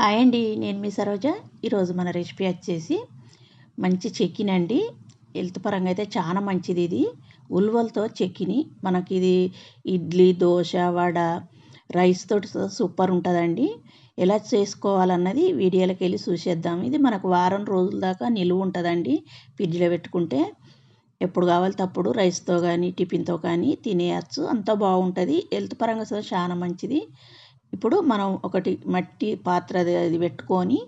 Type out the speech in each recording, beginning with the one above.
Hi అండి నేను మీ సరోజ. ఈరోజు మన రెసిపీ వచ్చేసి మంచి చెక్కిన అండి. హెల్త్ పరంగా అయితే చాలా మంచిది ఇది. ఉల్వలతో చెక్కిని. మనకి ఇది ఇడ్లీ దోశ వడ రైస్ తోటి సూపర్ ఉంటుందండి. ఎలా చేసుకోవాలన్నది వీడియోలోకి వెళ్ళి చూసేద్దాం. ఇది మనకు వారం రోజుల దాకా నిలువ ఉంటుందండి ఫ్రిడ్జ్లో పెట్టుకుంటే. ఎప్పుడు కావాలితే అప్పుడు రైస్తో కానీ టిఫిన్తో కానీ తినేయచ్చు. అంత బాగుంటుంది. హెల్త్ పరంగా చాలా మంచిది. ఇప్పుడు మనం ఒకటి మట్టి పాత్ర అది పెట్టుకొని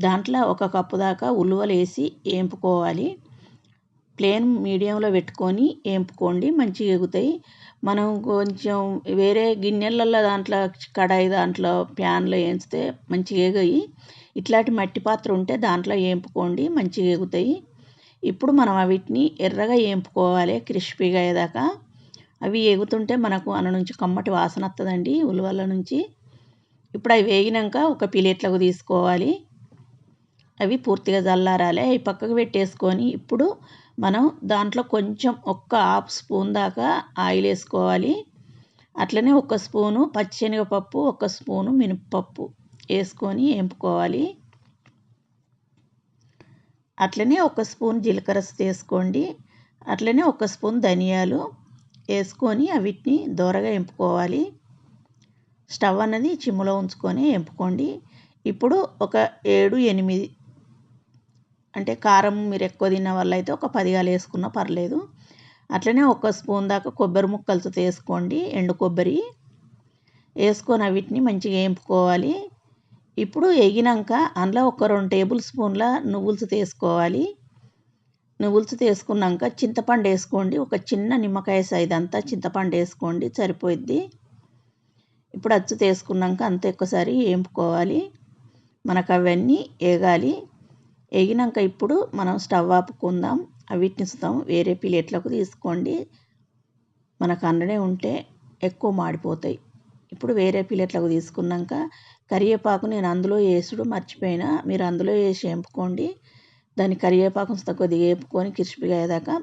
దాంట్లో ఒక కప్పు దాకా ఉలువలు వేసి వేంపుకోవాలి ప్లేన్ మీడియంలో పెట్టుకొని వేంపుకోండి మంచిగా ఎగుతాయి. మనం కొంచెం వేరే గిన్నెలలో దాంట్లో కడాయి దాంట్లో ప్యాన్లో వేస్తే మంచిగా ఎగయి ఇట్లాంటి మట్టి పాత్ర ఉంటే దాంట్లో వేంపుకోండి మంచిగా ఎగుతాయి. ఇప్పుడు మనం వీటిని ఎర్రగా వేంపుకోవాలి క్రిస్పీగా అయ్యేదాకా. అవి ఎగుతుంటే మనకు అన్న నుంచి కమ్మటి వాసన వస్తుందండి ఉలవల నుంచి. ఇప్పుడు అవి వేగినాక ఒక ప్లేట్లకు తీసుకోవాలి. అవి పూర్తిగా చల్లారాలి అవి పక్కకు పెట్టేసుకొని ఇప్పుడు మనం దాంట్లో కొంచెం ఒక్క హాఫ్ స్పూన్ దాకా ఆయిల్ వేసుకోవాలి. అట్లనే ఒక స్పూను పచ్చిశనగపప్పు ఒక స్పూను మినప్పప్పు వేసుకొని వేపుకోవాలి. అట్లనే ఒక స్పూన్ జీలకర్ర వేసుకోండి. అట్లనే ఒక స్పూన్ ధనియాలు వేసుకొని అవిటిని దూరగా ఎంపుకోవాలి స్టవ్ అనేది చిమ్ములో ఉంచుకొని ఎంపుకోండి. ఇప్పుడు ఒక ఏడు ఎనిమిది అంటే కారం మీరు ఎక్కువ తిన్న వల్ల అయితే ఒక పదిగాలు వేసుకున్నా పర్లేదు. అట్లనే ఒక స్పూన్ దాకా కొబ్బరి ముక్కలతో వేసుకోండి ఎండు కొబ్బరి. వేసుకొని వీటిని మంచిగా వేపుకోవాలి ఇప్పుడు ఎగినాక అందులో ఒక రెండు టేబుల్ స్పూన్ల నువ్వులు తీసుకోవాలి నువ్వులు తీసుకున్నాక చింతపండు వేసుకోండి. ఒక చిన్న నిమ్మకాయ సైజ్ అంతా చింతపండు వేసుకోండి సరిపోయిద్ది. ఇప్పుడు అచ్చు తీసుకున్నాక అంత ఎక్కువసారి ఏంపుకోవాలి. మనకు అవన్నీ వేగాలి వేగినాక ఇప్పుడు మనం స్టవ్ ఆపుకుందాం. వీటిని సుతం వేరే ప్లేట్లకు తీసుకోండి. మనకు అన్నడే ఉంటే ఎక్కువ మాడిపోతాయి. ఇప్పుడు వేరే ప్లేట్లకు తీసుకున్నాక కరివేపాకు నేను అందులో వేసుడు మర్చిపోయినా. మీరు అందులో వేసి వేపుకోండి దాన్ని కరివేపాకు కొద్దిగా వేపుకొని క్రిస్పీగా అయ్యేదాకా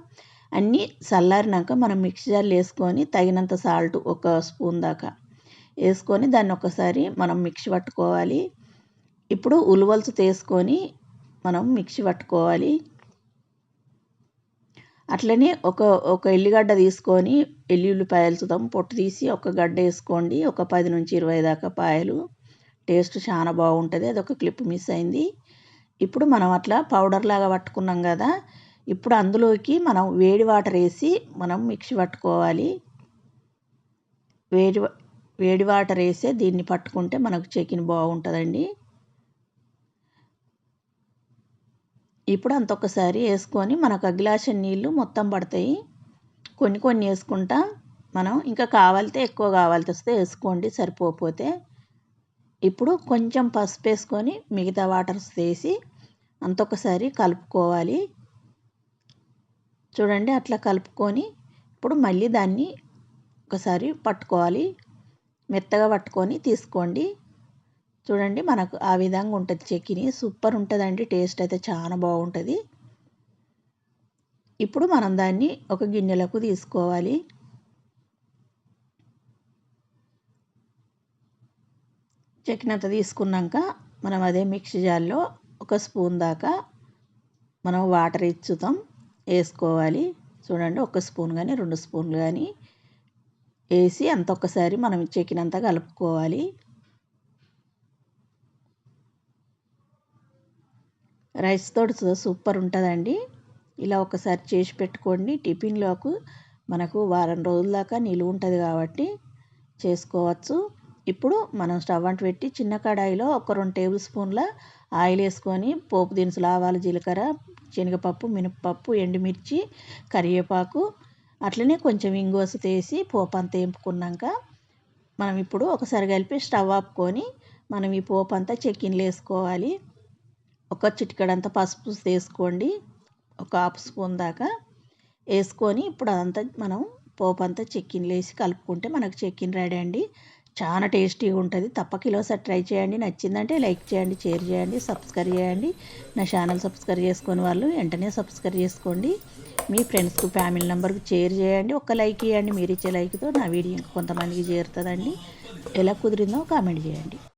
అన్నీ చల్లారినాక మనం మిక్సీ జార్లు వేసుకొని తగినంత సాల్ట్ ఒక స్పూన్ దాకా వేసుకొని దాన్ని ఒకసారి మనం మిక్సీ పట్టుకోవాలి. ఇప్పుడు ఉలువలసు తీసుకొని మనం మిక్సీ పట్టుకోవాలి. అట్లనే ఒక ఒక ఎల్లిగడ్డ తీసుకొని ఎల్లుల్లిపాయలు చూద్దాం పొట్టు తీసి ఒక గడ్డ వేసుకోండి. ఒక పది నుంచి ఇరవై దాకా పాయలు. టేస్ట్ చాలా బాగుంటుంది. అది ఒక క్లిప్ మిస్ అయింది. ఇప్పుడు మనం అట్లా పౌడర్ లాగా పట్టుకున్నాం కదా ఇప్పుడు అందులోకి మనం వేడి వాటర్ వేసి మనం మిక్సీ పట్టుకోవాలి. వేడి వేడి వాటర్ వేసే దీన్ని పట్టుకుంటే మనకు చికెన్ బాగుంటుందండి. ఇప్పుడు అంత ఒకసారి వేసుకొని మనకు ఆ గ్లాసు నీళ్ళు మొత్తం పడతాయి. కొన్ని కొన్ని వేసుకుంటా మనం ఇంకా కావాలితే ఎక్కువ కావాల్సి వస్తే వేసుకోండి సరిపోకపోతే. ఇప్పుడు కొంచెం పసుపు వేసుకొని మిగతా వాటర్స్ వేసి అంతొకసారి కలుపుకోవాలి. చూడండి అట్లా కలుపుకొని ఇప్పుడు మళ్ళీ దాన్ని ఒకసారి పట్టుకోవాలి. మెత్తగా పట్టుకొని తీసుకోండి. చూడండి మనకు ఆ విధంగా ఉంటుంది చెక్కిని సూపర్ ఉంటుందండి. టేస్ట్ అయితే చాలా బాగుంటుంది. ఇప్పుడు మనం దాన్ని ఒక గిన్నెలకు తీసుకోవాలి. చెక్కినంత తీసుకున్నాక మనం అదే మిక్సీ జార్లో ఒక స్పూన్ దాకా మనం వాటర్ ఇచ్చుతాం. వేసుకోవాలి. చూడండి ఒక స్పూన్ కానీ రెండు స్పూన్లు కానీ వేసి అంత ఒక్కసారి మనం చెక్కినంత కలుపుకోవాలి. రైస్ తోటి సూపర్ ఉంటుందండి. ఇలా ఒకసారి చేసి పెట్టుకోండి. టిఫిన్లోకి మనకు వారం రోజుల దాకా నిలువ ఉంటుంది కాబట్టి చేసుకోవచ్చు. ఇప్పుడు మనం స్టవ్ అంటు పెట్టి చిన్న కడాయిలో ఒక రెండు టేబుల్ స్పూన్ల ఆయిల్ వేసుకొని పోపు దినుసులు ఆవాలు జీలకర్ర శనగపప్పు మినపప్పు ఎండుమిర్చి కరివేపాకు అట్లనే కొంచెం ఇంగువస తీసి పోపు అంతా వేపుకున్నాక మనం ఇప్పుడు ఒకసారి కలిపి స్టవ్ ఆపుకొని మనం ఈ పోపు అంతా చెక్కిన్లు వేసుకోవాలి. ఒక చిటికడంతా పసుపు వేసుకోండి. ఒక హాఫ్ స్పూన్ దాకా వేసుకొని ఇప్పుడు అదంతా మనం పోపు అంతా చెక్కిన్లు వేసి కలుపుకుంటే మనకు చెక్కిన్ రెడీ అండి. చాలా టేస్టీగా ఉంటుంది. తప్పక కిలోసారి ట్రై చేయండి. నచ్చిందంటే లైక్ చేయండి షేర్ చేయండి సబ్స్క్రైబ్ చేయండి. నా ఛానల్ సబ్స్క్రైబ్ చేసుకుని వాళ్ళు వెంటనే సబ్స్క్రైబ్ చేసుకోండి. మీ ఫ్రెండ్స్కి ఫ్యామిలీ నెంబర్కి షేర్ చేయండి. ఒక లైక్ ఇవ్వండి. మీరు ఇచ్చే లైక్తో నా వీడియో కొంతమందికి చేరుతుందండి. ఎలా కుదిరిందో కామెంట్ చేయండి.